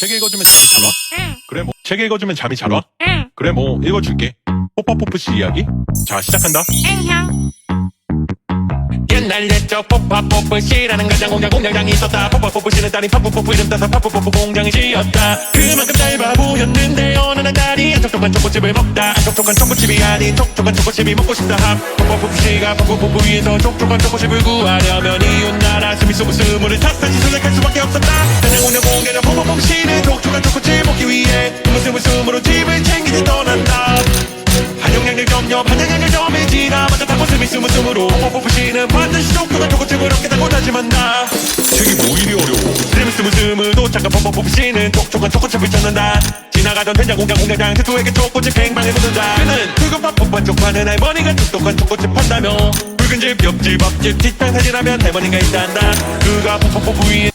책 읽어주면 잠이 잘 와? 응, 그래 뭐 책 읽어주면 잠이 잘 와? 응, 그래 뭐 읽어줄게. 뽀빠뽀프 씨 이야기? 자 시작한다. 응, 형. 옛날 옛적 포파포프씨라는 가장 공장 공장장이 있었다. 포파포프씨는 딸인 파푸포프 이름 따서 파푸포프 공장을 지었다. 그만큼 짧아 보였는데 어느 날 딸이 한 촉촉한 초코칩을 먹다. 한 촉촉한 초코칩이 아닌 촉촉한 초코칩이 먹고 싶다. 합 포파포프씨가 파푸포프 위에서 촉촉한 초코칩을 구하려면 이웃 나라 스미스무스물을 샅샅이 수색할 수밖에 없었 위해 스무스무스무로 집을 챙기듯 떠난다. 한영양을 점점 한영양을 점에 지나마자 타고 스미스무스무로 포포포프씨는 반드시 촉촉한 초코칩을 얻겠다고 다짐한다 책이 뭐 이리 어려워 스미스무스무 도착한 포포포프씨는 촉촉한 초코칩을 찾는다. 지나가던 된장 공장 공장장 태수에게 초코칩 팽방을 묻는다. 그는 붉은 팝 반쪽하는 할머니가 똑똑한 초코칩 판다며. 붉은 집 옆집 앞집 뒷땅 사진하면 할머니가 있단다. 그가 포포포프 위에